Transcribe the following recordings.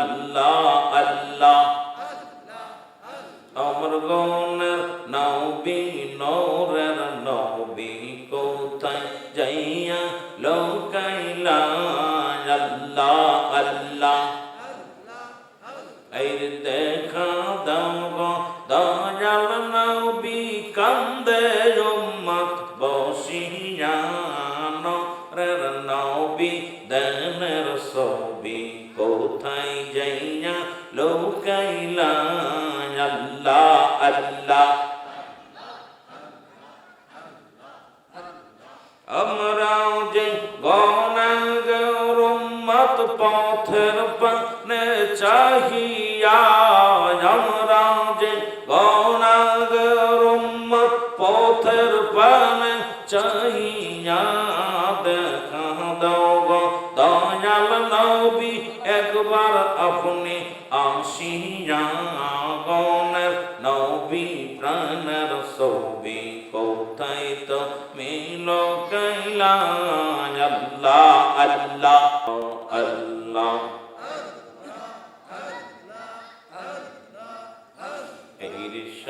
আল্লাহ আল্লাহ। আমার গনের নবী, নৌরের নবী কোথায় যাইয়া লোকাইলা? আল্লাহ আল্লাহ। এই দেখা দাও দয়াল নবী কান্দে রুম্মত বসিয়া। উম্মত পথের পানে চাহিয়া আমরাও যে গণাগর উম্মত পথের পানে চাহিয়া দেখা দাও গো দয়াল নবী একবার আপনি আসিয়া গণের নবী প্রাণের ছবি কোথায় তো মিল কাইলা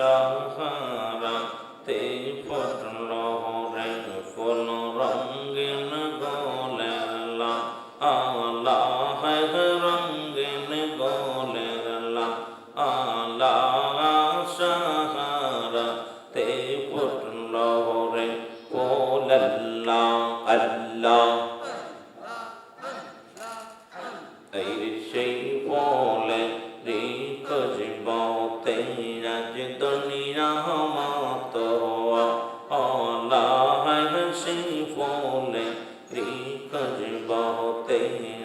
এর সাহারা তে ফটল রে ফুল রঙ্গিন গোলেলা আলা রঙ্গিন গোলেলা আলা সাহারা তে ফটল রে ফুলল্লা আল্লাহ এই সেই বলে রে কজবতে রাজ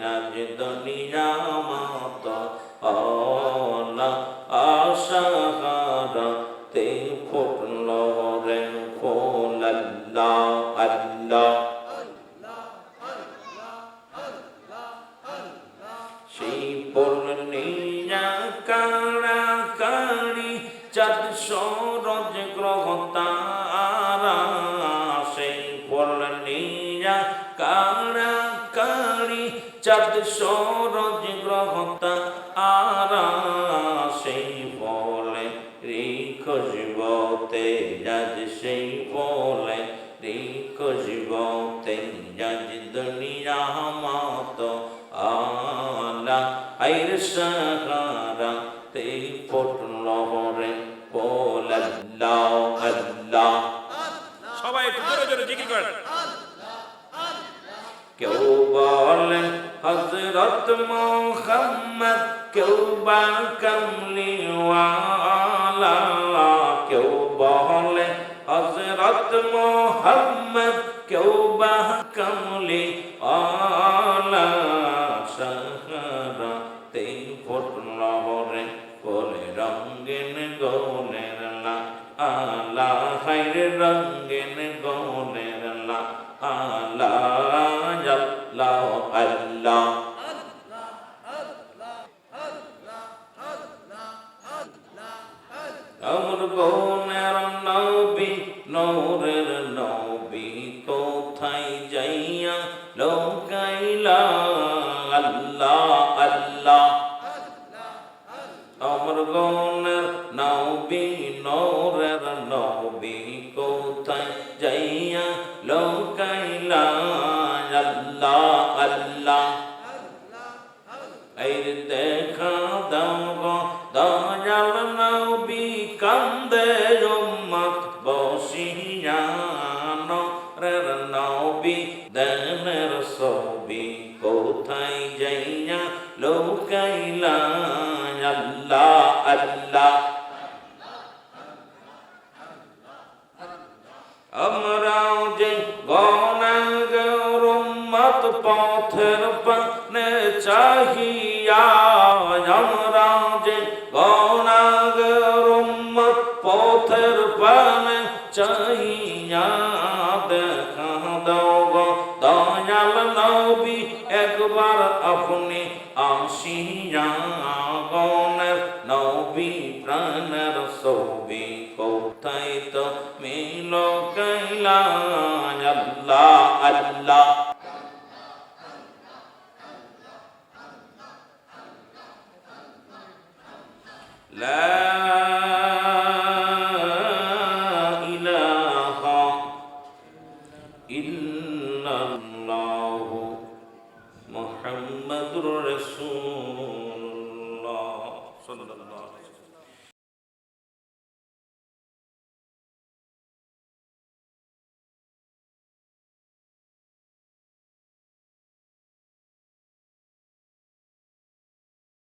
রাজ দুনিয়া মত আল্লাহ আশাহারা তে ফুটল রে ফুল আল্লাহ আল্লাহ সেই পূর্ণিয়া কারা কারি চাঁদ সরজ গ্রহ যাজ দুনিয়া মত আলা আইর সাহারা তে ফুটল রে বল আল্লাহ আল্লাহ সবাই একটু জোরে জোরে জিকির করেন কেউ বলেন হজরত মোহাম্মদ। কেউ বা কমলি আলা সাহারা তে ফুটল রে বলে রঙ্গিন গোলের লা আলা হাইরে রঙ্গিন গোলের লা আলা আল্লাহ আল্লাহ। আমার বোনের আল্লাহ। আমরাও যে গণাগর উম্মত পথের পানে চাহিয়া আমরাও যে গণাগর উম্মত পথের পানে চাহিয়া, দেখা দাও গো আপনি আসিয়া নানার সৌবি কোথায় তো মিল কৈলা আল্লাহ আল্লাহ لا إله إلا الله محمد رسول